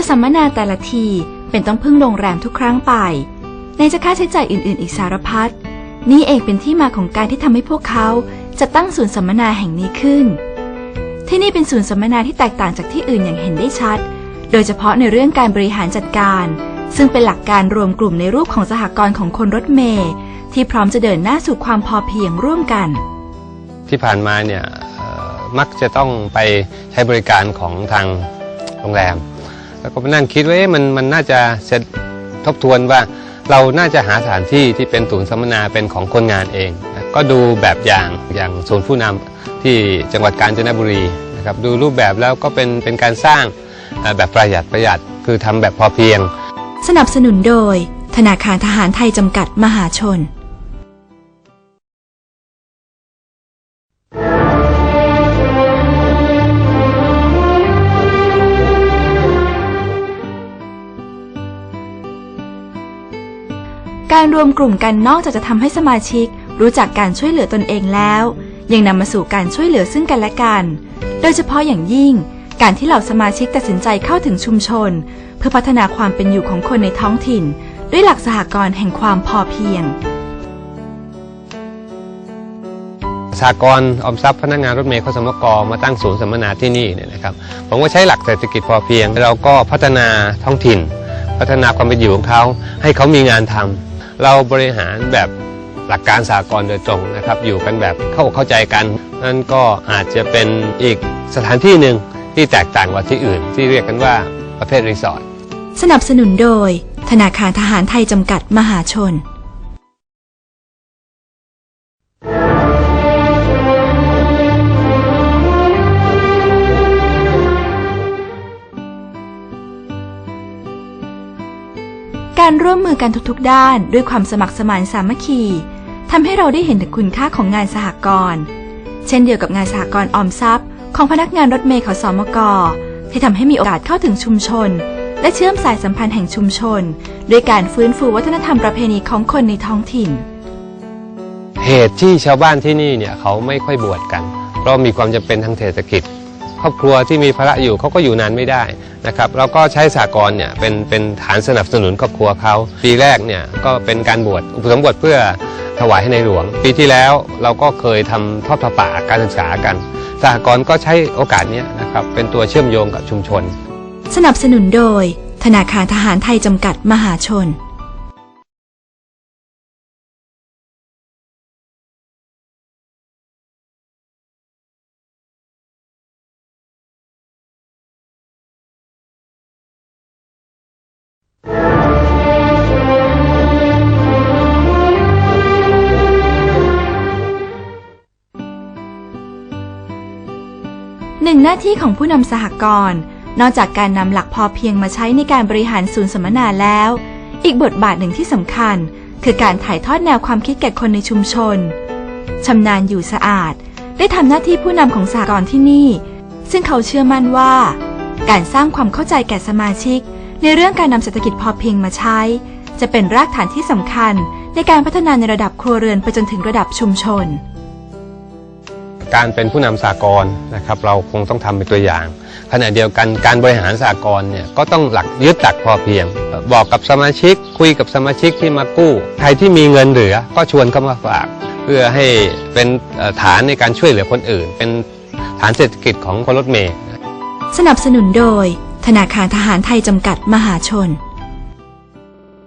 ะสัมมนาแต่ละทีเป็นต้องพึ่งโรงแรมทุกครั้งไป ในจะค่าใช้จ่ายอื่น ๆ อีกสารพัด นี่เองเป็นที่มาของการที่ทำให้พวกเขาจะตั้งศูนย์สัมมนาแห่งนี้ขึ้น ที่นี่เป็นศูนย์สัมมนาที่แตกต่างจากที่อื่นอย่างเห็นได้ชัด โดยเฉพาะในเรื่องการบริหารจัดการ ซึ่งเป็นหลักการรวมกลุ่มในรูปของสหกรณ์ของคนรถเมย์ที่พร้อมจะเดินหน้าสู่ความพอเพียงร่วมกัน ที่ผ่านมาเนี่ยมักจะต้องไปใช้บริการของทางโรงแรม แล้วก็มานั่งคิดว่ามันมันน่าจะเสร็จทบทวนว่า เราน่าจะหาสถานที่ที่เป็นศูนย์สัมมนาเป็นของคนงานเอง ก็ดูแบบอย่างอย่างศูนย์ผู้นำที่จังหวัดกาญจนบุรีนะครับดูรูปแบบแล้วก็เป็นเป็นการสร้างแบบประหยัดประหยัดคือทำแบบพอเพียง สนับสนุนโดย ธนาคารทหารไทยจำกัดมหาชน การรวมกลุ่มกันนอกจากจะทำให้สมาชิก รู้จักการช่วยเหลือตนเองแล้ว ยังนำมาสู่การช่วยเหลือซึ่งกันและกัน โดยเฉพาะอย่างยิ่ง การที่เหล่าสมาชิกตัดสินใจเข้าถึงชุมชน เพื่อพัฒนาความเป็นอยู่ของคนในท้องถิ่น ด้วยหลักสหกรณ์แห่งความพอเพียงสากลออมทรัพย์พนักงานรถเมล์ขสมกมาตั้งศูนย์สัมมนาที่นี่เนี่ยนะครับผมก็ใช้หลักเศรษฐกิจพอเพียง เราก็พัฒนาท้องถิ่น พัฒนาความเป็นอยู่ของเขาให้เขามีงานทำ เราบริหารแบบหลักการสากลโดยตรงนะครับ อยู่กันแบบเข้าเข้าใจกัน นั่นก็อาจจะเป็นอีกสถานที่หนึ่งที่แตกต่างกว่าที่อื่น ที่เรียกกันว่าประเภทรีสอร์ทสนับสนุนโดย ธนาคารทหารไทยจำกัดมหาชน การร่วมมือกันทุกๆ ด้านด้วยความสมัครสมานสามัคคีทำให้เราได้เห็นถึงคุณค่าของงานสหกรณ์ เช่นเดียวกับงานสหกรณ์ออมทรัพย์ ของพนักงานรถเมล์ขสมกที่ทำให้มีโอกาสเข้าถึงชุมชน และเชื่อมสายสัมพันธ์แห่งชุมชนด้วยการฟื้นฟูวัฒนธรรมประเพณีของคนในท้องถิ่น เหตุที่ชาวบ้านที่นี่เนี่ยเขาไม่ค่อยบวชกันเพราะมีความจำเป็นทางเศรษฐกิจ ครอบครัวที่มีภาระอยู่เขาก็อยู่นานไม่ได้นะครับเราก็ใช้สากลเนี่ยเป็นเป็นฐานสนับสนุนครอบครัวเขาปีแรกเนี่ยก็เป็นการบวชอุปสมบทเพื่อถวายให้ในหลวง ปีที่แล้วเราก็เคยทำทอดผ้าป่าการศึกษากันสหกรณ์ก็ใช้โอกาสนี้นะครับเป็นตัวเชื่อมโยงกับชุมชน สนับสนุนโดย ธนาคารทหารไทยจำกัดมหาชน หนึ่งหน้าที่ของผู้นำสหกรณ์นอกจากการนำหลักพอเพียงมาใช้ในการบริหารศูนย์สัมมนาแล้ว อีกบทบาทหนึ่งที่สำคัญ คือการถ่ายทอดแนวความคิดแก่คนในชุมชนชำนาญอยู่สะอาด ได้ทำหน้าที่ผู้นำของสหกรณ์ที่นี่ ซึ่งเขาเชื่อมั่นว่า การสร้างความเข้าใจแก่สมาชิก ในเรื่องการนำเศรษฐกิจพอเพียงมาใช้ จะเป็นรากฐานที่สำคัญในการพัฒนาในระดับครัวเรือนไปจนถึงระดับชุมชน การเป็นผู้นำสากลนะครับเราคงต้องทำเป็นตัวอย่าง ขณะเดียวกันการบริหารสากลเนี่ยก็ต้องหลักยึดหลักพอเพียง บอกกับสมาชิก คุยกับสมาชิกที่มากู้ใครที่มีเงินเหลือก็ชวนเข้ามาฝาก เพื่อให้เป็นฐานในการช่วยเหลือคนอื่น เป็นฐานเศรษฐกิจของคนรถเมล์สนับสนุนโดย ธนาคารทหารไทยจำกัดมหาชน